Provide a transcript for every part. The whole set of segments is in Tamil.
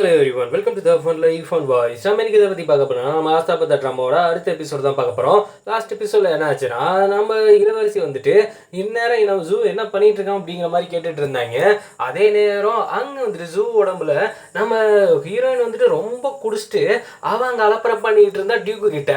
Hello everyone welcome to the fun life fun voice நம்ம இன்னைக்கு இதை பற்றி பார்க்க போனால் நம்ம ஆஸ்தாபத்த ட்ராமாவோட அடுத்த எபிசோட் தான் பார்க்க போகிறோம் லாஸ்ட் எபிசோடில் என்ன ஆச்சுன்னா நம்ம இளவரசி வந்துட்டு இந்நேரம் நம்ம ஜூ என்ன பண்ணிட்டு இருக்கோம் அப்படிங்கிற மாதிரி கேட்டுட்டு இருந்தாங்க. அதே நேரம் அங்கே வந்துட்டு ஜூ உடம்புல நம்ம ஹீரோயின் வந்துட்டு ரொம்ப குடிச்சிட்டு அவன் அங்கே அலப்பறை பண்ணிட்டு இருந்தா டியூக்கு கிட்ட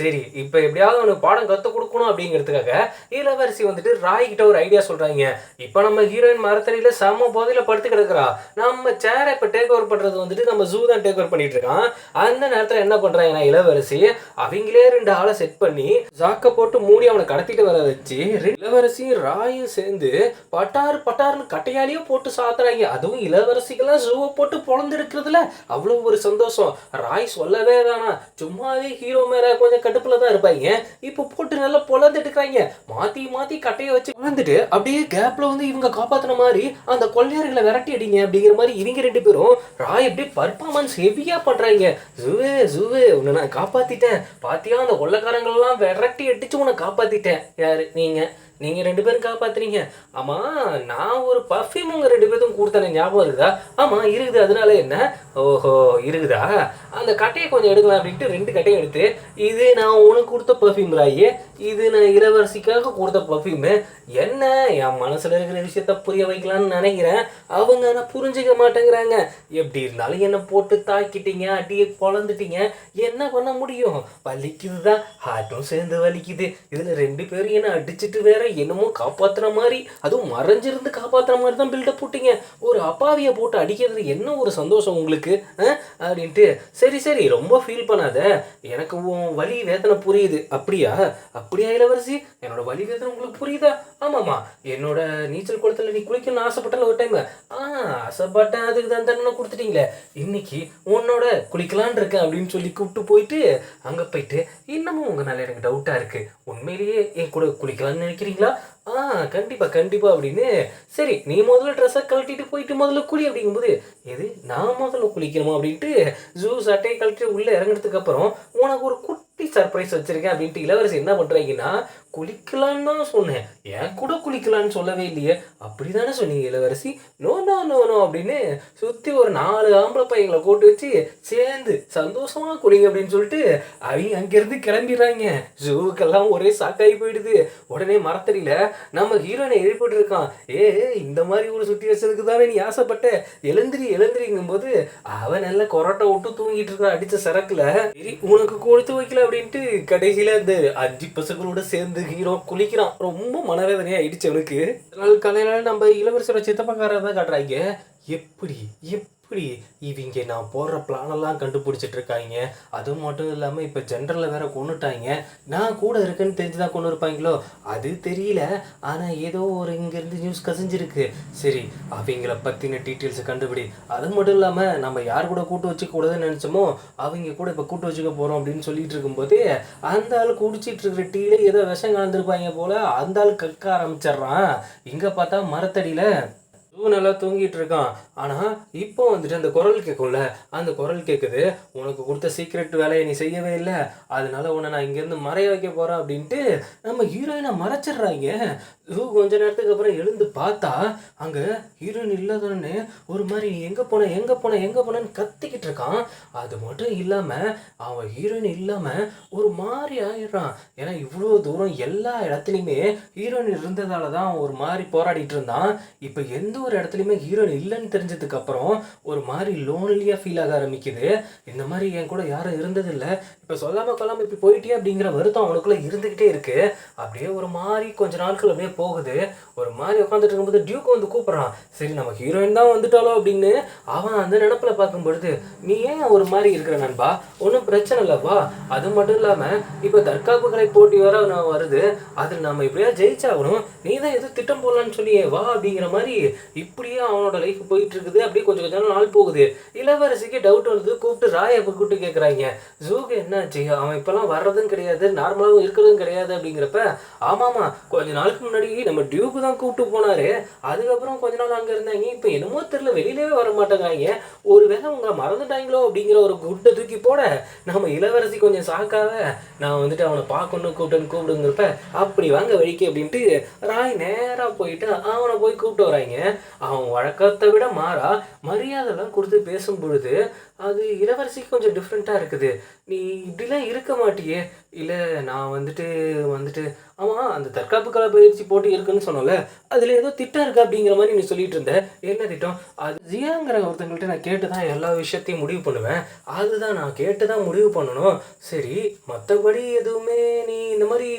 சரி இப்போ எப்படியாவது அவனுக்கு பாடம் கற்றுக் கொடுக்கணும் அப்படிங்கிறதுக்காக இளவரசி வந்துட்டு ராய் கிட்ட ஒரு ஐடியா சொல்கிறாங்க இப்போ நம்ம ஹீரோயின் மரத்தடியில் சம போதையில் படுத்து கிடக்குறா. நம்ம சேரை இப்போ டேக் ஓவர் பண்ணுறது வந்துட்டு நம்ம ஜூ தான் டேக் ஓவர் பண்ணிட்டு இருக்கான் அந்த நேரத்தில் என்ன பண்ணுறாங்கன்னா இளவரசி அவங்களே ரெண்டு ஆளை செட் பண்ணி ஜாக்க போட்டு மூடி அவனை கடத்திட்டு வர வச்சு இளவரசியும் ராயும் சேர்ந்து பட்டார் பட்டாருன்னு கட்டையாலேயே போட்டு சாத்துறாங்க. அதுவும் இளவரசிக்கெல்லாம் ஜூவை போட்டு பொழந்தெடுக்கிறதுல அவ்வளோ ஒரு சந்தோஷம். ராய் சொல்லவே வேணாம். சும்மாவே ஹீரோ மேலே கொஞ்சம் கடுப்புல தான் இருப்பாங்க. இப்போ போட்டு நல்லா பொழந்தெடுக்கிறாங்க மாத்தி மாத்தி கட்டையை வச்சு பொழந்துட்டு அப்படியே கேப்ல வந்து இவங்க காப்பாத்துன மாதிரி அந்த கொள்ளையர்களை விரட்டி அடிங்க அப்படிங்கிற மாதிரி இவங்க ரெண்டு பேரும் ராய அப்படியே பர்ஃபார்மன்ஸ் ஹெவியா பண்றாங்க? ஜுவே ஜுவே உன்னை நான் காப்பாத்திட்டேன். பாத்தியா அந்த கொள்ளைக்காரங்களெல்லாம் விரட்டி அடிச்சு உன்னை காப்பாத்திட்டேன். யாரு? நீங்க. நீங்க ரெண்டு பேரும் காப்பாத்துறீங்க ஆமா நான் ஒரு பர்ஃப்யூம் உங்க ரெண்டு பேர்த்தும் கொடுத்தேன் ஞாபகம் இருக்குதா? ஆமா இருக்குது. அதனால என்ன? ஓஹோ இருக்குதா? அந்த கட்டையை கொஞ்சம் எடுக்கலாம் அப்படின்ட்டு ரெண்டு கட்டையும் எடுத்து இது நான் உனக்கு கொடுத்த பர்ஃப்யூம் ராயே இது நான் இளவரசிக்காக கொடுத்த பர்ஃப்யூமு என்ன? என் மனசுல இருக்கிற விஷயத்த புரிய வைக்கலாம்னு நினைக்கிறேன். அவங்க ஆனால் புரிஞ்சுக்க மாட்டேங்கிறாங்க. எப்படி இருந்தாலும் என்னை போட்டு தாக்கிட்டீங்க அடியை பொழந்துட்டீங்க என்ன பண்ண முடியும்? வலிக்குது தான் ஹார்ட்டும் சேர்ந்து வலிக்குது. இதில் ரெண்டு பேரும் என்ன அடிச்சிட்டு வேற என்னமோ காப்பாத்துற மாதிரி அதுவும் மறைஞ்சிருந்து காப்பாத்துற மாதிரி தான் பில்டப் போட்டீங்க. ஒரு அப்பாவியை போட்டு அடிக்கிறது என்ன ஒரு சந்தோஷம் உங்களுக்கு அப்படின்ட்டு சரி சரி ரொம்ப ஃபீல் பண்ணாத. எனக்கு உன் வலி வேதனை புரியுது. அப்படியா? அப்படியா இளவரசி? என்னோட வலி வேதனை உங்களுக்கு புரியுதா? ஆமாம்மா. என்னோட நீச்சல் குளத்துல நீ குளிக்கணும்னு ஆசைப்பட்டல ஒரு டைம் ஆ ஆசைப்பட்டேன் அதுக்கு தான் தண்டனை கொடுத்துட்டீங்களே. இன்னைக்கு உன்னோட குளிக்கலான் இருக்கேன் அப்படின்னு சொல்லி கூப்பிட்டு போயிட்டு அங்கே போயிட்டு இன்னமும் உங்களால் எனக்கு டவுட்டாக இருக்கு. உண்மையிலேயே என் கூட குளிக்கலான்னு நினைக்கிறீங்களா? ஆ கண்டிப்பா கண்டிப்பா அப்படின்னு. சரி நீ முதல்ல ட்ரெஸ்ஸை கழட்டிட்டு போயிட்டு முதல்ல குளி அப்படிங்கும்போது எது நான் முதல்ல குளிக்கணுமா அப்படின்ட்டு ஜூ சட்டையை கழட்டி உள்ளே இறங்குனதுக்கு அப்புறம் உனக்கு ஒரு குட்டி சர்ப்ரைஸ் வச்சிருக்கேன் அப்படின்ட்டு இளவரசி என்ன பண்றாங்கன்னா குளிக்கலான்னு தான் சொன்னேன். ஏன் கூட குளிக்கலான்னு சொல்லவே இல்லையே. அப்படிதானே சொன்னீங்க இளவரசி? நோ நோ நோ நோ அப்படின்னு சுற்றி ஒரு நாலு ஆம்பளை பையங்களை கூட்டு வச்சு சேர்ந்து சந்தோஷமா குளிங்க அப்படின்னு சொல்லிட்டு அவங்க அங்கேருந்து கிளம்பிடுறாங்க. ஜூவுக்கெல்லாம் ஒரே சாக்காகி போயிடுது. உடனே மரத்தடியில் நம்ம ஹீரோனை எழுப்பிட்டு இருக்கான். ஏ இந்த மாதிரி ஒரு சுற்றி வச்சதுக்கு தானே நீ ஆசைப்பட்ட? எழுந்திரி எழுந்திரிங்கும் போது அவன் நல்ல கொரோட்டை விட்டு தூங்கிட்டு இருக்கான் அடிச்ச சரக்குல. உனக்கு கொடுத்து வைக்கல அப்படின்ட்டு கடைசியில அந்த அஞ்சு பசங்களோட சேர்ந்து குளிக்கிறோம். குளிக்கிறான் ரொம்ப மனவேதனையா ஆயிடுச்சு அவனுக்கு. நாள் காலையில் நம்ம இளவரசரோட சித்தப்பக்காரர் தான் காட்டுறாங்க. எப்படி? எப்படி? இவங்க நான் போடுற பிளானெல்லாம் கண்டுபிடிச்சிட்டு இருக்காங்க அது மட்டும் இல்லாமல் இப்போ ஜென்ரலில் வேற கொண்டுட்டாங்க. நான் கூட இருக்கேன்னு தெரிஞ்சு தான் கொண்டு இருப்பாங்களோ அது தெரியல. ஆனால் ஏதோ ஒரு இங்கேருந்து நியூஸ் கசிஞ்சிருக்கு. சரி அவங்கள பற்றின டீட்டெயில்ஸை கண்டுபிடி. அது மட்டும் இல்லாமல் நம்ம யார் கூட கூட்டு வச்சுக்க கூடாதுன்னு நினச்சோமோ அவங்க கூட இப்போ கூட்டு வச்சுக்க போகிறோம் அப்படின்னு சொல்லிட்டு இருக்கும்போது அந்த ஆள் குடிச்சிட்டு இருக்கிற டீல ஏதோ விஷம் கலந்துருப்பாங்க போல அந்த ஆள் கக்க ஆரம்பிச்சிடுறான். இங்கே பார்த்தா மரத்தடியில் ஜூ நல்லா தூங்கிட்டு இருக்கான். ஆனால் இப்போ வந்துட்டு அந்த குரல் கேட்கும்ல அந்த குரல் கேட்குது உனக்கு கொடுத்த சீக்ரெட் வேலையை நீ செய்யவே இல்லை. அதனால உன்னை நான் இங்கேருந்து மறைய வைக்க போகிறேன் அப்படின்ட்டு நம்ம ஹீரோயினை மறைச்சிடுறாங்க. லூ கொஞ்ச நேரத்துக்கு அப்புறம் எழுந்து பார்த்தா அங்கே ஹீரோயின் இல்லாதோடனே ஒரு மாதிரி நீ எங்கே போன எங்கே போன எங்கே போனேன்னு கத்திக்கிட்டு இருக்கான். அது மட்டும் இல்லாமல் அவன் ஹீரோயின் இல்லாமல் ஒரு மாதிரி ஆயிடுறான். ஏன்னா இவ்வளோ தூரம் எல்லா இடத்துலையுமே ஹீரோயின் இருந்ததால தான் அவன் ஒரு மாதிரி போராடிட்டு இருந்தான். இப்போ எந்த ஒரு இடத்துலையுமே ஹீரோயின் இல்லைன்னு தெரிஞ்சதுக்கப்புறம் ஒரு மாதிரி லோன்லியாக ஃபீல் ஆக ஆரம்பிக்குது. இந்த மாதிரி என் கூட யாரும் இருந்ததில்லை. இப்போ சொல்லாமல் கொல்லாமல் இப்படி போயிட்டே அப்படிங்கிற வருத்தம் அவனுக்குள்ளே இருந்துக்கிட்டே இருக்குது அப்படியே ஒரு மாதிரி கொஞ்ச நாட்கள் அப்படியே போகுது. ஒரு மாதிரி உட்காந்துட்டு இருக்கும்போது டியூக் வந்து கூப்பிட்றான். சரி நம்ம ஹீரோயின் தான் வந்துட்டாலோ அப்படின்னு அவன் அந்த நினப்பில் பார்க்கும்பொழுது நீ ஏன் ஒரு மாதிரி இருக்கிற நண்பா? ஒன்றும் பிரச்சனை இல்லைப்பா அது மட்டும் இல்லாமல் இப்போ தற்காப்பு கலை போட்டி வர நான் வருது. அதில் நம்ம இப்படியா ஜெயிச்சாகணும்? நீ தான் எதுவும் திட்டம் போடலான்னு சொல்லியே வா அப்படிங்கிற மாதிரி இப்படியே அவனோட லைஃப் போயிட்டு இருக்குது. அப்படியே கொஞ்சம் கொஞ்சம் நாள் போகுது. இளவரசிக்கு டவுட் வருது. கூப்பிட்டு ராயை கூப்பிட்டு கேட்குறாங்க ஜூக்கு என்னாச்சு அவன் இப்போலாம் வர்றதும் கிடையாது. நார்மலாகவும் இருக்கிறதும் கிடையாது அப்படிங்கிறப்ப ஆமாமா கொஞ்ச நாளுக்கு முன்னாடி முன்னாடி நம்ம டியூக்கு தான் கூப்பிட்டு போனாரு. அதுக்கப்புறம் கொஞ்ச நாள் அங்கே இருந்தாங்க. இப்போ என்னமோ தெரியல வெளியிலவே வர மாட்டேங்கிறாங்க. ஒருவேளை உங்களை மறந்துட்டாங்களோ அப்படிங்கிற ஒரு குட்டை தூக்கி போட நம்ம இளவரசி கொஞ்சம் சாக்காக நான் வந்துட்டு அவனை பார்க்கணும் கூப்பிட்டுன்னு கூப்பிடுங்கிறப்ப அப்படி வாங்க வழிக்கு அப்படின்ட்டு ராய் நேராக போயிட்டு அவனை போய் கூப்பிட்டு வராங்க. அவன் வழக்கத்தை விட மாறா மரியாதைலாம் கொடுத்து பேசும் பொழுது அது இளவரசிக்கு கொஞ்சம் டிஃப்ரெண்ட்டாக இருக்குது. நீ இப்படிலாம் இருக்க மாட்டியே. இல்லை நான் வந்துட்டு வந்துட்டு ஆமாம் அந்த தற்காப்பு கலை பயிற்சி போட்டு இருக்குன்னு சொன்னோம்ல அதில் ஏதோ திட்டம் இருக்கு அப்படிங்கிற மாதிரி நீ சொல்லிட்டு இருந்த. என்ன திட்டம்? அது ஜியாங்கிற ஒருத்தங்கள்ட்ட நான் கேட்டு தான் எல்லா விஷயத்தையும் முடிவு பண்ணுவேன். அதுதான் நான் கேட்டு தான் முடிவு பண்ணணும். சரி மற்றபடி எதுவுமே நீ இந்த மாதிரி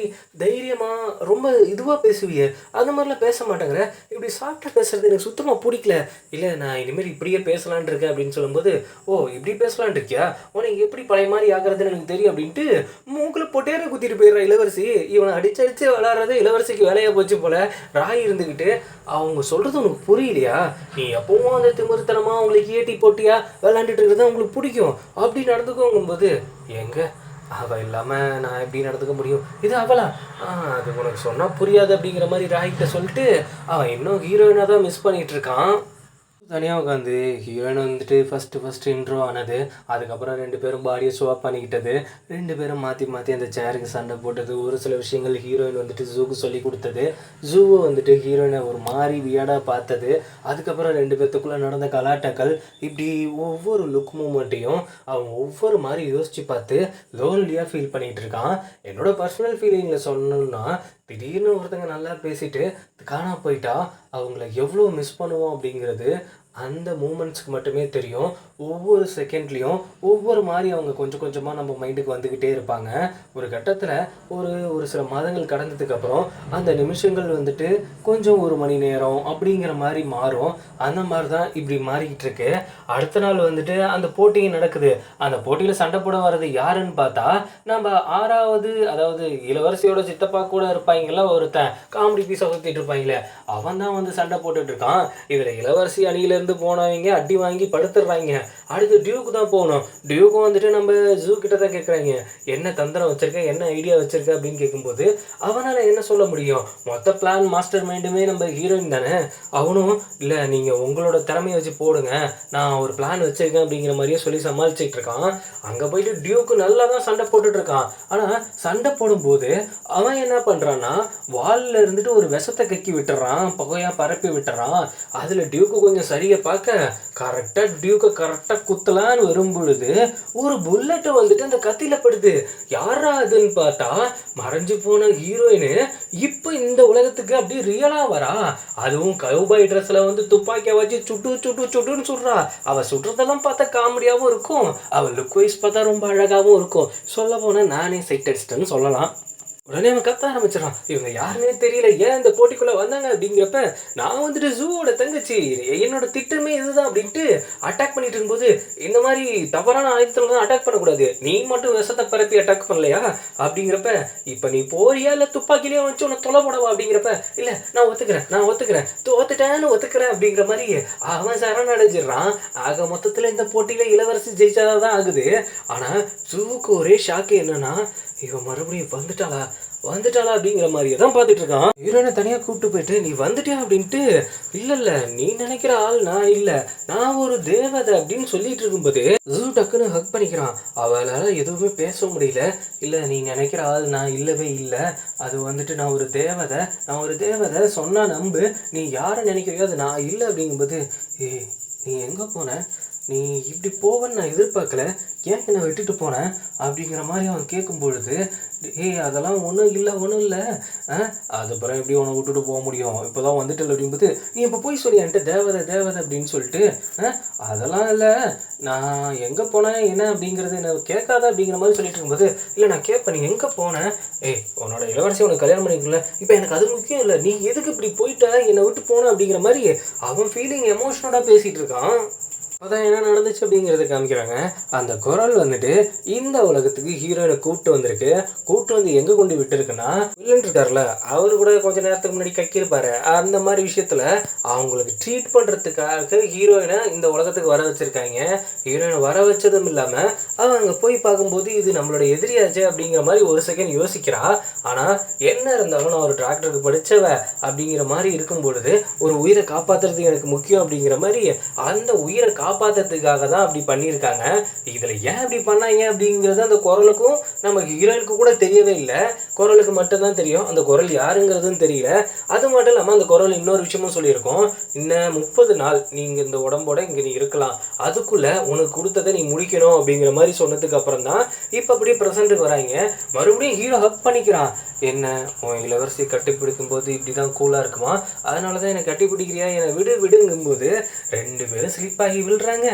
தைரியமாக ரொம்ப இதுவாக பேசுவியே. அந்த மாதிரிலாம் பேச மாட்டேங்கிற. இப்படி சாஃப்டாக பேசுறது எனக்கு சுத்தமாக பிடிக்கல. இல்லை நான் இனிமேல் இப்படியே பேசலான் இருக்கேன் அப்படின்னு சொல்லும்போது ஓ இப்படி பேசலான் இருக்கியா? உனக்கு எப்படி பழைய மாதிரி ஆகிறதுன்னு எனக்கு தெரியும் அப்படின்ட்டு மூக்கில் பொட்டேரை குத்திட்டு போயிடுற இளவரசி. இவனை அடிச்சு அடிச்சு விளாட்றது இளவரசிக்கு வேலையாக போச்சு போல. ராய் இருந்துக்கிட்டு அவங்க சொல்கிறது உனக்கு புரியலையா? நீ எப்பவும் அந்த திமிர்த்தனமாக அவங்களுக்கு ஏட்டி போட்டியா? விளாண்டுட்டு இருக்கிறது உங்களுக்கு பிடிக்கும். அப்படி நடந்துக்கோங்கும்போது எங்க? அவள் இல்லாமல் நான் எப்படி நடந்துக்க முடியும்? இது அவளா? அது உனக்கு சொன்னால் புரியாது அப்படிங்கிற மாதிரி ராய்கிட்ட சொல்லிட்டு அவன் இன்னும் ஹீரோயினாக தான் மிஸ் பண்ணிகிட்டு இருக்கான். தனியாக உட்காந்து ஹீரோயின் வந்துட்டு ஃபஸ்ட்டு ஃபஸ்ட்டு இன்ட்ரோ ஆனது அதுக்கப்புறம் ரெண்டு பேரும் பாடியை ஸ்வாப் பண்ணிக்கிட்டது ரெண்டு பேரும் மாற்றி மாற்றி அந்த சேருக்கு சண்டை போட்டது ஒரு சில விஷயங்கள் ஹீரோயின் வந்துட்டு ஜூக்கு சொல்லி கொடுத்தது. ஜூவை வந்துட்டு ஹீரோயினை ஒரு மாதிரி வியடாக பார்த்தது. அதுக்கப்புறம் ரெண்டு பேர்த்துக்குள்ளே நடந்த கலாட்டக்கள் இப்படி ஒவ்வொரு லுக் மூமெண்ட்டையும் அவன் ஒவ்வொரு மாதிரி யோசித்து பார்த்து லோன்லியாக ஃபீல் பண்ணிகிட்டு இருக்கான். என்னோட பர்சனல் ஃபீலிங்கில் சொல்லணும்னா திடீர்னு ஒருத்தங்க நல்லா பேசிட்டு காணா போயிட்டா அவங்கள எவ்வளோ மிஸ் பண்ணுவோம் அப்படிங்கிறது அந்த மூமெண்ட்ஸ்க்கு மட்டுமே தெரியும். ஒவ்வொரு செகண்ட்லேயும் ஒவ்வொரு மாதிரி அவங்க கொஞ்சம் கொஞ்சமாக நம்ம மைண்டுக்கு வந்துக்கிட்டே இருப்பாங்க. ஒரு கட்டத்தில் ஒரு ஒரு சில மாதங்கள் கடந்ததுக்கப்புறம் அந்த நிமிஷங்கள் வந்துட்டு கொஞ்சம் ஒரு மணி நேரம் அப்படிங்கிற மாதிரி மாறும். அந்த மாதிரி தான் இப்படி மாறிக்கிட்டு இருக்கு. அடுத்த நாள் வந்துட்டு அந்த போட்டியும் நடக்குது. அந்த போட்டியில் சண்டை போட வர்றது யாருன்னு பார்த்தா நம்ம ஆறாவது அதாவது இளவரசியோட சித்தப்பா கூட இருப்பாங்கல்ல ஒருத்தன். காமெடி பீஸை சுற்றிட்டு இருப்பாங்களே. அவன் தான் வந்து சண்டை போட்டுட்டு இருக்கான். இதில் இளவரசி அணியிலேருந்து போனவங்க அடி வாங்கி படுத்துடுறாங்க அடுத்து டியூக்கு தான் போகணும். டியூக்கும் வந்துட்டு நம்ம ஜூ கிட்ட தான் கேட்குறாங்க என்ன தந்திரம் வச்சிருக்க? என்ன ஐடியா வச்சிருக்க? அப்படின்னு கேட்கும்போது அவனால் என்ன சொல்ல முடியும்? மொத்த பிளான் மாஸ்டர் மைண்டுமே நம்ம ஹீரோயின் தானே? அவனும் இல்லை நீங்கள் உங்களோட திறமையை வச்சு போடுங்க. நான் ஒரு பிளான் வச்சிருக்கேன் அப்படிங்கிற மாதிரியே சொல்லி சமாளிச்சுட்டு இருக்கான். அங்கே போயிட்டு டியூக்கு நல்லா தான் சண்டை போட்டுட்டு இருக்கான். ஆனால் சண்டை போடும்போது அவன் என்ன பண்ணுறான்னா வாலில் இருந்துட்டு ஒரு விஷத்தை கக்கி விட்டுறான். புகையாக பரப்பி விட்டுறான். அதில் டியூக்கு கொஞ்சம் சரியை பார்க்க கரெக்டாக டியூக்கை கரெக்டாக குத்தலான்னு வரும்பொழுது ஒரு புல்லட்டு வந்துட்டு அந்த கத்தியில் படுது. யாரா அதுன்னு பார்த்தா மறைஞ்சு போன ஹீரோயின் இப்போ இந்த உலகத்துக்கு அப்படியே ரியலாக வரா. அதுவும் கவுபாய் ட்ரெஸ்ஸில் வந்து துப்பாக்கியை வச்சு சுட்டு சுட்டு சுட்டுன்னு சுடுறா. அவள் சுடுறதெல்லாம் பார்த்தா காமெடியாகவும் இருக்கும். அவள் லுக் வைஸ் பார்த்தா ரொம்ப அழகாகவும் இருக்கும். சொல்ல போனால் நானே சைட் அடிச்சிட்டேன்னு சொல்லலாம். உடனே அவன் கத்த ஆரம்பிச்சிடறான். இவங்க யாருன்னே தெரியல ஏன் இந்த போட்டிக்குள்ள வந்தாங்க அப்படிங்கிறப்ப நான் வந்துட்டு ஜூவோட தங்கச்சி என்னோட திட்டமே இதுதான் அப்படின்ட்டு அட்டாக் பண்ணிட்டு இருக்கும்போது இந்த மாதிரி தவறான ஆயுதத்துல தான் அட்டாக் பண்ணக்கூடாது. நீ மட்டும் விஷத்தை பரப்பி அட்டாக் பண்ணலையா? அப்படிங்கிறப்ப இப்போ நீ போறியா இல்லை துப்பாக்கிலேயே வச்சு உன்னை தொலை போடவா அப்படிங்கிறப்ப இல்லை நான் ஒத்துக்கிறேன் நான் ஒத்துக்கிறேன். தோத்துட்டேன்னு ஒத்துக்கிறேன் அப்படிங்கிற மாதிரி அவன் சரணடைஞ்சிடுறான். ஆக மொத்தத்தில் இந்த போட்டியில் இளவரசி ஜெயிச்சாதான் ஆகுது. ஆனால் ஜூவுக்கு ஒரே ஷாக்கு என்னன்னா இவன் மறுபடியும் வந்துட்டாளா? வந்துட்டாளா அப்படிங்கிற மாதிரியே தான் பார்த்துட்டு இருக்கான் ஹீரோனை தனியாக கூப்பிட்டு போயிட்டு நீ வந்துட்டியா? அப்படின்ட்டு இல்லை இல்லை நீ நினைக்கிற ஆள் நான் இல்லை. நான் ஒரு தேவதை அப்படின்னு சொல்லிட்டு இருக்கும்போது ஜூ டக்குன்னு ஹக் பண்ணிக்கிறான். அவளால் எதுவுமே பேச முடியல. இல்லை நீ நினைக்கிற ஆள் நான் இல்லவே இல்லை. அது வந்துட்டு நான் ஒரு தேவதை நான் ஒரு தேவதை சொன்னா நம்பு. நீ யாரை நினைக்கிறியோ அது நான் இல்லை. அப்படிங்கும்போது ஏய் நீ எங்கே போன? நீ இப்படி போவன்னு நான் எதிர்பார்க்கல. ஏன் என்னை விட்டுட்டு போனேன் அப்படிங்கிற மாதிரி அவன் கேட்கும் பொழுது ஏய் அதெல்லாம் ஒன்றும் இல்லை ஒன்றும் இல்லை. அதுக்கப்புறம் எப்படி உன்னை விட்டுட்டு போக முடியும்? இப்போ தான் வந்துட்டு அப்படிங்கும்போது நீ இப்போ போய் சொல்லி என்கிட்ட தேவதை தேவதை அப்படின்னு சொல்லிட்டு ஆ, அதெல்லாம் இல்லை. நான் எங்கே போனேன் என்ன அப்படிங்கிறது என்ன கேட்காத அப்படிங்கிற மாதிரி சொல்லிட்டு இருக்கும்போது இல்லை நான் கேட்பேன் நீ எங்கே போனேன் ஏய் உன்னோட இளவரசி உனக்கு கல்யாணம் பண்ணிக்கல இப்போ எனக்கு அது முக்கியம் இல்லை. நீ எதுக்கு இப்படி போயிட்ட? என்னை விட்டு போன அப்படிங்கிற மாதிரி அவன் ஃபீலிங் எமோஷனலாக பேசிகிட்டு இருக்கான். அதான் என்ன நடந்துச்சு அப்படிங்கிறத காமிக்கிறாங்க. அந்த குரல் வந்துட்டு இந்த உலகத்துக்கு ஹீரோயினை கூப்பிட்டு வந்திருக்கு. கூப்பிட்டு வந்து எங்கே கொண்டு விட்டுருக்குன்னா வில்லன் இருக்கார்ல அவர் கூட கொஞ்ச நேரத்துக்கு முன்னாடி கக்கியிருப்பாரு. அந்த மாதிரி விஷயத்துல அவங்களுக்கு ட்ரீட் பண்ணுறதுக்காக ஹீரோயினை இந்த உலகத்துக்கு வர வச்சிருக்காங்க. ஹீரோயினை வர வச்சதும் இல்லாமல் அவன் அங்கே போய் பார்க்கும்போது இது நம்மளோட எதிரியாச்சு அப்படிங்கிற மாதிரி ஒரு செகண்ட் யோசிக்கிறா. ஆனால் என்ன இருந்தாலும் நான் ஒரு டாக்டருக்கு படித்தவ அப்படிங்கிற மாதிரி இருக்கும் பொழுது ஒரு உயிரை காப்பாற்றுறது எனக்கு முக்கியம் அப்படிங்கிற மாதிரி அந்த உயிரை காப்பாற்றுறதுக்காக தான் அப்படி பண்ணியிருக்காங்க. இதில் ஏன் இப்படி பண்ணாங்க அப்படிங்கிறது அந்த குரலுக்கும் நம்ம ஹீரோயினுக்கு கூட தெரியவே இல்லை. குரலுக்கு மட்டும்தான் தெரியும். அந்த குரல் யாருங்கிறதும் தெரியல. அது மட்டும் இல்லாமல் அந்த குரல் இன்னொரு விஷயமும் சொல்லியிருக்கோம். இன்னும் முப்பது நாள் நீங்கள் இந்த உடம்போட இங்கே நீ இருக்கலாம். அதுக்குள்ளே உனக்கு கொடுத்ததை நீ முடிக்கணும் அப்படிங்கிற மாதிரி சொன்னதுக்கு அப்புறம் தான் இப்போ அப்படியே ப்ரெசண்ட்டுக்கு வராங்க. மறுபடியும் ஹீரோ ஹக் பண்ணிக்கிறான். என்ன உன் இளவரசி கட்டிப்பிடிக்கும் போது இப்படி தான் கூலாக இருக்குமா? அதனால தான் என்னை கட்டிப்பிடிக்கிறியா? என்னை விடு விடுங்கும்போது ரெண்டு பேரும் ஸ்லிப் ஆகி சொல்கிறாங்க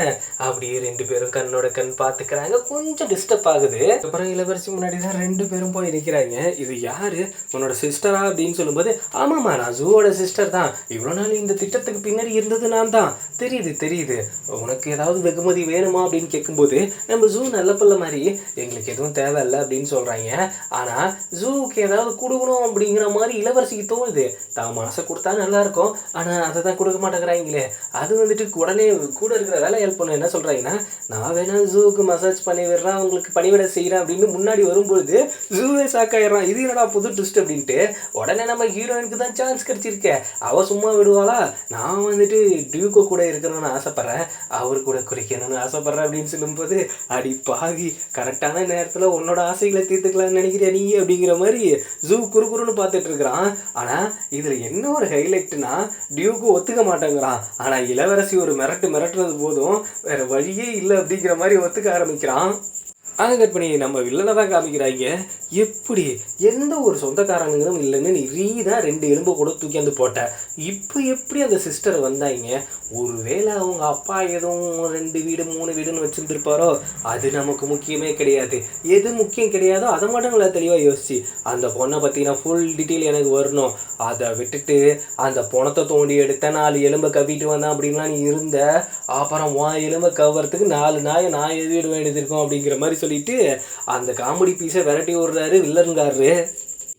அப்படியே ரெண்டு பேரும் கண்ணோட கண் பார்த்துக்கிறாங்க. கொஞ்சம் டிஸ்டர்ப் ஆகுது. அப்புறம் இளவரசி முன்னாடி தான் ரெண்டு பேரும் போய் நிற்கிறாங்க இது யாரு? உன்னோட சிஸ்டரா அப்படின்னு சொல்லும்போது ஆமாம்மா நான் ஜூவோட சிஸ்டர் தான். இவ்வளோ நாள் இந்த திட்டத்துக்கு பின்னாடி இருந்தது நான் தான். தெரியுது தெரியுது. உனக்கு ஏதாவது வெகுமதி வேணுமா? அப்படின்னு கேட்கும்போது நம்ம ஜூ நல்ல பிள்ளை மாதிரி எங்களுக்கு எதுவும் தேவையில்லை அப்படின்னு சொல்கிறாங்க ஆனால் ஜூவுக்கு ஏதாவது கொடுக்கணும் அப்படிங்கிற மாதிரி இளவரசிக்கு தோணுது. தான் மனசை கொடுத்தா நல்லா இருக்கும். ஆனால் அதை தான் கொடுக்க மாட்டேங்கிறாங்களே. அது வந்துட்டு உடனே கூட இருக்கிற வேலை ஹெல்ப் பண்ண என்ன சொல்கிறாங்கன்னா நான் வேணால் ஜூவுக்கு மசாஜ் பண்ணி விடுறேன் உங்களுக்கு பணிவிட செய்கிறேன் அப்படின்னு முன்னாடி வரும்பொழுது ஜூவே சாக்காயிடுறான் இது என்னடா புது ட்விஸ்ட் அப்படின்ட்டு உடனே நம்ம ஹீரோயினுக்கு தான் சான்ஸ் கிடச்சிருக்கேன் அவள் சும்மா விடுவாளா? நான் வந்துட்டு டியூக்கோ கூட இருக்கணும்னு ஆசைப்பட்றேன். அவர் கூட குறைக்கணும்னு ஆசைப்பட்றேன் அப்படின்னு சொல்லும்போது அடி பாவி கரெக்டான நேரத்தில் உன்னோட ஆசைகளை தீர்த்துக்கலாம்னு நினைக்கிறியா நீ அப்படிங்கிற மாதிரி ஜூ குறுகுறுன்னு பார்த்துட்டு இருக்கிறான். ஆனால் இதில் என்ன ஒரு ஹைலைட்னா டியூக்கு ஒத்துக்க மாட்டேங்கிறான். ஆனால் இளவரசி ஒரு மிரட்டு மிரட்டுறது போதும் வேற வழியே இல்லை அப்படிங்கிற மாதிரி ஒத்துக்க ஆரம்பிக்கிறான். அதை கட் பண்ணி நம்ம வில்லனை தான் காமிக்கிறாங்க எப்படி? எந்த ஒரு சொந்தக்காரங்களும் இல்லைன்னு நீ ரீதான் ரெண்டு எலும்பு கூட தூக்கியாந்து போட்ட. இப்போ எப்படி அந்த சிஸ்டர் வந்தாங்க ஒருவேளை அவங்க அப்பா எதுவும் ரெண்டு வீடு மூணு வீடுன்னு வச்சுருந்துருப்பாரோ? அது நமக்கு முக்கியமே கிடையாது. எது முக்கியம் கிடையாதோ அதை மட்டும் நல்லா தெளிவாக யோசிச்சு. அந்த பொண்ணை பற்றின ஃபுல் டீட்டெயில் எனக்கு வரணும். அதை விட்டுட்டு அந்த பணத்தை தோண்டி எடுத்த நாலு எலும்பை கவிட்டு வந்தேன் அப்படின்லாம் நீ இருந்த? அப்புறம் உன் எலும்பை கவர்றதுக்கு நாலு நாயை நான் எழுதிட வேண்டியது இருக்கும் அப்படிங்கிற மாதிரி சொல்லிட்டு அந்த காமெடி பீஸை விரட்டி விடுறாரு வில்லன்காரரு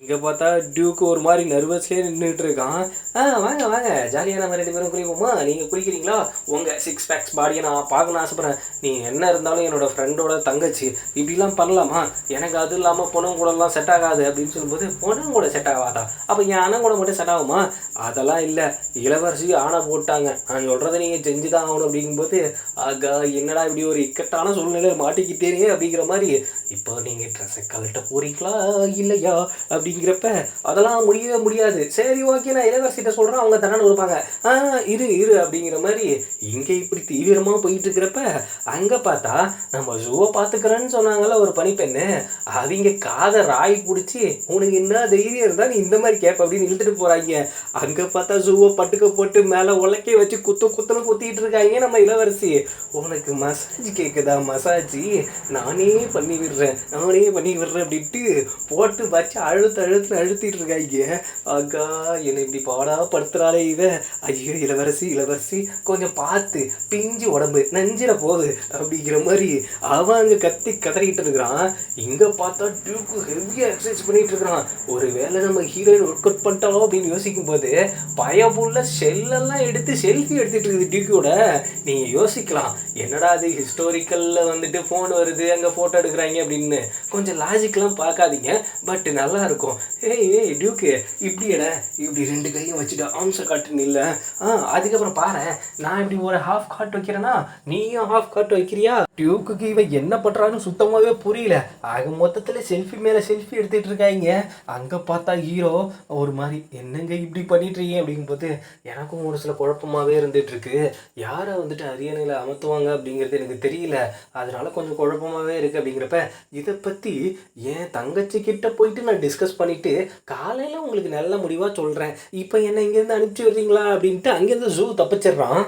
இங்கே பார்த்தா டியூக்கு ஒரு மாதிரி நர்வஸ்லேயே நின்றுட்டு இருக்கான் ஆ வாங்க வாங்க. ஜாலியாக நம்ம ரெண்டு பேரும் குளிப்போமா? நீங்கள் குளிக்கிறீங்களா? உங்கள் சிக்ஸ் பேக்ஸ் பாடியை நான் பார்க்கணும்னு ஆசைப்பட்றேன். நீ என்ன இருந்தாலும் என்னோட ஃப்ரெண்டோட தங்கச்சி இப்படிலாம் பண்ணலாமா? எனக்கு அது இல்லாமல் பொண்ணும் கூடலாம் செட் ஆகாது அப்படின்னு சொல்லும்போது பொண்ணும் கூட செட் ஆகாதா? அப்போ என் அண்ணன் கூட மட்டும் செட் ஆகுமா? அதெல்லாம் இல்லை. இளவரசி ஆணை போட்டாங்க. நான் சொல்கிறத நீங்கள் செஞ்சு தான் ஆகணும் அப்படிங்கும்போது ஆகா என்னடா இப்படி ஒரு இக்கட்டான சூழ்நிலையில் மாட்டிக்கிட்டேனே அப்படிங்கிற மாதிரி இப்போ நீங்கள் ட்ரெஸ்ஸை கழட்ட போகிறீங்களா இல்லையா? அப்படி அப்படிங்கிறப்ப அதெல்லாம் முடியவே முடியாது. சரி ஓகே நான் இளவரசிட்ட சொல்கிறேன் அவங்க தானே இருப்பாங்க ஆ இரு இரு அப்படிங்கிற மாதிரி இங்கே இப்படி தீவிரமாக போயிட்டு இருக்கிறப்ப அங்கே பார்த்தா நம்ம ஜூவை பார்த்துக்கிறேன்னு சொன்னாங்கல்ல ஒரு பனிப்பெண்ணு. அவங்க காதை ராய் பிடிச்சி உனக்கு என்ன தைரியம் இருந்தால் நீ இந்த மாதிரி கேப் அப்படின்னு இழுத்துட்டு போகிறாங்க அங்கே பார்த்தா ஜூவை பட்டுக்க போட்டு மேலே உலக்கே வச்சு குத்து குத்துன்னு குத்திட்டு இருக்காங்க நம்ம இளவரசி. உனக்கு மசாஜ் கேட்குதா மசாஜ் நானே பண்ணி விடுறேன் நானே பண்ணி விடுறேன் அப்படின்ட்டு போட்டு வச்சு அழுத்த அழுத்து அழுத்திட்டு இருக்காங்க அக்கா என்னை இப்படி பாடா படுத்துறாளே இவ. ஐயோ இளவரசி இளவரசி கொஞ்சம் பார்த்து பிஞ்சு உடம்பு நஞ்சிட போகுது அப்படிங்கிற மாதிரி அவன் அங்கே கத்தி கதறிக்கிட்டு இருக்கிறான். இங்கே பார்த்தா டியூக்கு ஹெவியாக எக்ஸசைஸ் பண்ணிகிட்டு இருக்கிறான். ஒரு வேளை நம்ம ஹீரோயின் ஒர்க் அவுட் பண்ணிட்டாலோ அப்படின்னு யோசிக்கும் போது பயபுள்ள செல்லெல்லாம் எடுத்து செல்ஃபி எடுத்துகிட்டு இருக்குது டியூக்கோட நீங்கள் யோசிக்கலாம். என்னடா அது ஹிஸ்டோரிக்கலில் வந்துட்டு ஃபோன் வருது அங்கே ஃபோட்டோ எடுக்கிறாங்க அப்படின்னு. கொஞ்சம் லாஜிக்லாம் பார்க்காதீங்க. பட் நல்லா இருக்கும். ஏய் ஏய் டியூக்கு எட. இப்படி ரெண்டு கையும் வச்சுட்டு ஆம்ஸை காட்டுன்னு இல்லை ஆ அதுக்கப்புறம் பாரு. நான் இப்படி ஒரு ஹாஃப் காட் வைக்கிறேன்னா நீயும் ஹாஃப் காட் வைக்கிறியா? டியூக்கு இவன் என்ன பண்ணுறான்னு சுத்தமாகவே புரியல. ஆக மொத்தத்தில் செல்ஃபி மேலே செல்ஃபி எடுத்துட்டு இருக்காங்க. அங்கே பார்த்தா ஹீரோ ஒரு மாதிரி என்னங்க இப்படி பண்ணிட்டு இருக்கீங்க? அப்படிங்கும்போது எனக்கும் ஒரு சில குழப்பமாகவே இருந்துட்டு இருக்கு. யாரை வந்துட்டு அரியணையில் அமர்த்துவாங்க அப்படிங்கிறது எனக்கு தெரியல. அதனால கொஞ்சம் குழப்பமாகவே இருக்கு அப்படிங்கிறப்ப இதை பற்றி என் தங்கச்சி கிட்ட போயிட்டு நான் டிஸ்கஸ் பண்ணிவிட்டு காலையில் உங்களுக்கு நல்ல முடிவாக சொல்கிறேன் இப்போ என்ன இங்கேருந்து அனுப்பிச்சி விடுறீங்களா? அப்படின்ட்டு அங்கேருந்து ஜூ தப்பிச்சிடுறான்.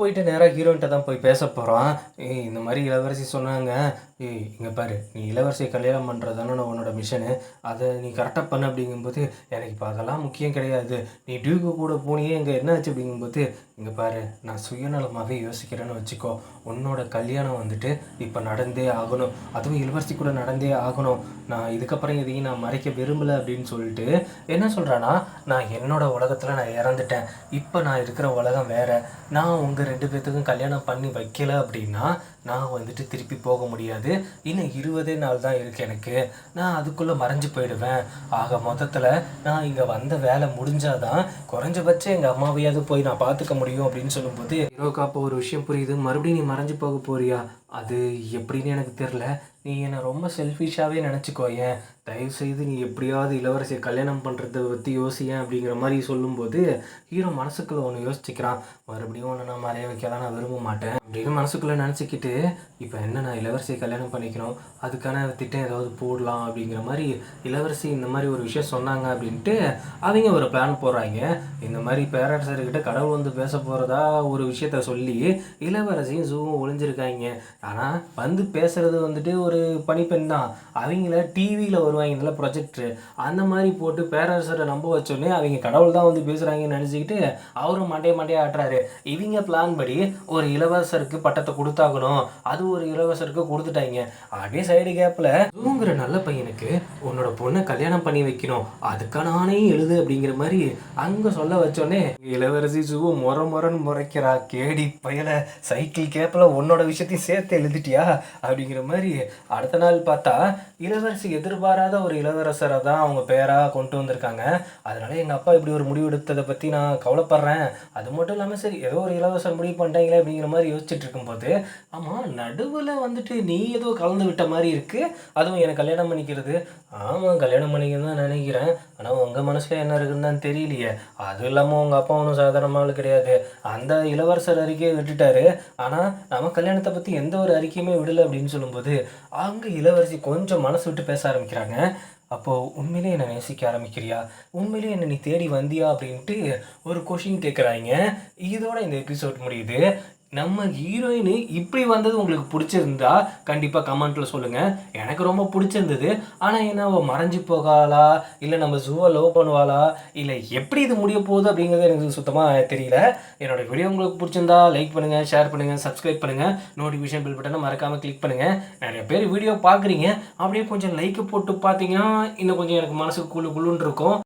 போயிட்டு நேராக ஹீரோன்ட்ட தான் போய் பேச போகிறான் ஏய் இந்த மாதிரி இளவரசி சொன்னாங்க. ஏய் இங்கே பாரு. நீ இளவரசியை கல்யாணம் பண்ணுறது தானே உன்னோட மிஷனு அதை நீ கரெக்டாக பண்ண. அப்படிங்கும்போது எனக்கு இப்போ அதெல்லாம் முக்கியம் கிடையாது. நீ டியூக்கு கூட போனியே இங்கே என்ன ஆச்சு? அப்படிங்கும்போது இங்கே பாரு நான் சுயநலமாகவே யோசிக்கிறேன்னு வச்சுக்கோ. உன்னோட கல்யாணம் வந்துட்டு இப்போ நடந்தே ஆகணும். அதுவும் இளவரசி கூட நடந்தே ஆகணும். நான் இதுக்கப்புறம் எதையும் நான் மறைக்க விரும்பலை அப்படின்னு சொல்லிட்டு என்ன சொல்கிறான்னா நான் என்னோட உலகத்தில் நான் இறந்துட்டேன். இப்போ நான் இருக்கிற உலகம் வேறு. நான் உங்கள் ரெண்டு பேர்த்துக்கும் கல்யாணம் பண்ணி வைக்கல அப்படின்னா நான் வந்துட்டு திருப்பி போக முடியாது. இன்னும் இருபதே நாள் தான் இருக்கு எனக்கு. நான் அதுக்குள்ளே மறைஞ்சு போயிடுவேன். ஆக மொத்தத்தில் நான் இங்கே வந்த வேலை முடிஞ்சாதான் குறைஞ்சபட்சம் எங்கள் அம்மாவையாவது போய் நான் பார்த்துக்க முடியும் அப்படின்னு சொல்லும்போது ஹீரோக்கு அப்போ ஒரு விஷயம் புரியுது. மறுபடியும் நீ மறைஞ்சு போக போறியா? அது எப்படின்னு எனக்கு தெரில நீ என்னை ரொம்ப செல்ஃபிஷாகவே நினச்சிக்கோ ஏன்? தயவு செய்து நீ எப்படியாவது இளவரசியை கல்யாணம் பண்ணுறத பற்றி யோசியேன் அப்படிங்கிற மாதிரி சொல்லும்போது ஹீரோ மனசுக்குள்ளே ஒன்று யோசிச்சுக்கிறான். மறுபடியும் ஒன்று நான் மறைய வைக்கலாம் நான் விரும்ப மாட்டேன் அப்படின்னு மனசுக்குள்ளே நினச்சிக்கிட்டு இப்போ என்ன நான் இளவரசியை கல்யாணம் பண்ணிக்கணும்? அதுக்கான திட்டம் ஏதாவது போடலாம் அப்படிங்கிற மாதிரி இளவரசி இந்த மாதிரி ஒரு விஷயம் சொன்னாங்க அப்படின்ட்டு அவங்க ஒரு பிளான் போடுறாங்க. இந்த மாதிரி பேரரசர்கிட்ட கடவுள் வந்து பேச போகிறதா ஒரு விஷயத்த சொல்லி இளவரசியும் ஜூவும் ஒளிஞ்சிருக்காங்க. ஆனால் வந்து பேசுகிறது வந்துட்டு ஒரு பணிப்பெண் தான். அவங்கள டிவியில் வருவாங்க நல்ல ப்ரொஜெக்டர் அந்த மாதிரி போட்டு பேரரசரை நம்ப வச்சோடனே அவங்க கடவுள் தான் வந்து பேசுகிறாங்கன்னு நினச்சிக்கிட்டு அவரும் மண்டைய மண்டையா ஆட்டுறாரு. இவங்க பிளான் படி ஒரு இளவரசருக்கு பட்டத்தை கொடுத்தாகணும். அது ஒரு இளவரசருக்கு கொடுத்துட்டாங்க. அப்படியே சைடு கேப்பில் தூங்குற நல்ல பையனுக்கு உன்னோட பொண்ணை கல்யாணம் பண்ணி வைக்கணும். அதுக்கான ஆணையும் எழுது அப்படிங்கிற மாதிரி அங்கே சொல்ல வச்சோடனே இளவரசி ஜூவு முற முறன்னு முறைக்கிறா. கேடி பயலை சைக்கிள் கேப்பில் உன்னோட விஷயத்தையும் சேர்த்து எழுதிட்டியா? அப்படிங்கிற மாதிரி அடுத்த நாள் பார்த்தா இளவரசி எதிர்பாராத ஒரு இளவரசரை தான் அவங்க பேராக கொண்டு வந்திருக்காங்க. அதனால எங்கள் அப்பா இப்படி ஒரு முடிவு எடுத்ததை பற்றி நான் கவலைப்படுறேன். அது மட்டும் இல்லாமல் சரி ஏதோ ஒரு இளவரசர் முடிவு பண்ணிட்டாங்களே அப்படிங்கிற மாதிரி யோசிச்சுட்டு இருக்கும்போது ஆமாம் நடுவில் வந்துட்டு நீ ஏதோ கலந்து விட்ட மாதிரி இருக்குது அதுவும் எனக்கு கல்யாணம் பண்ணிக்கிறது. ஆமாம் கல்யாணம் பண்ணிக்கணும் தான் நினைக்கிறேன். ஆனால் உங்கள் மனசில் என்ன இருக்குன்னு தான் தெரியலையே. அதுவும் இல்லாமல் உங்கள் அப்பா ஒன்றும் சாதாரணமாக கிடையாது. அந்த இளவரசர் அறிக்கையை விட்டுட்டாரு. ஆனால் நம்ம கல்யாணத்தை பற்றி எந்த ஒரு அறிக்கையுமே விடலை அப்படின்னு சொல்லும்போது அங்கே இளவரசி கொஞ்சம் மனசு விட்டு பேச ஆரம்பிக்கிறாங்க. அப்போது உண்மையிலே என்னை நேசிக்க ஆரம்பிக்கிறியா? உண்மையிலே என்னை நீ தேடி வந்தியா? அப்படின்ட்டு ஒரு கொஷின் கேட்குறாங்க இதோட இந்த எபிசோட் முடியுது. நம்ம ஹீரோயின் இப்படி வந்தது உங்களுக்கு பிடிச்சிருந்தா கண்டிப்பாக கமெண்ட்டில் சொல்லுங்கள் எனக்கு ரொம்ப பிடிச்சிருந்தது. ஆனால் என்ன அவள் மறைஞ்சு போகாளா? இல்லை நம்ம ஜூவை லவ் பண்ணுவாளா? இல்லை எப்படி இது முடிய போகுது அப்படிங்கிறது எனக்கு சுத்தமாக தெரியல. என்னோட வீடியோ உங்களுக்கு பிடிச்சிருந்தா லைக் பண்ணுங்கள் ஷேர் பண்ணுங்கள் சப்ஸ்கிரைப் பண்ணுங்கள் நோட்டிஃபிகேஷன் பில் பட்டனை மறக்காமல் கிளிக் பண்ணுங்கள் நிறைய பேர் வீடியோ பார்க்குறீங்க. அப்படியே கொஞ்சம் லைக் போட்டு பார்த்தீங்கன்னா இன்னும் கொஞ்சம் எனக்கு மனசுக்கு குழு குழுன்னு இருக்கும்.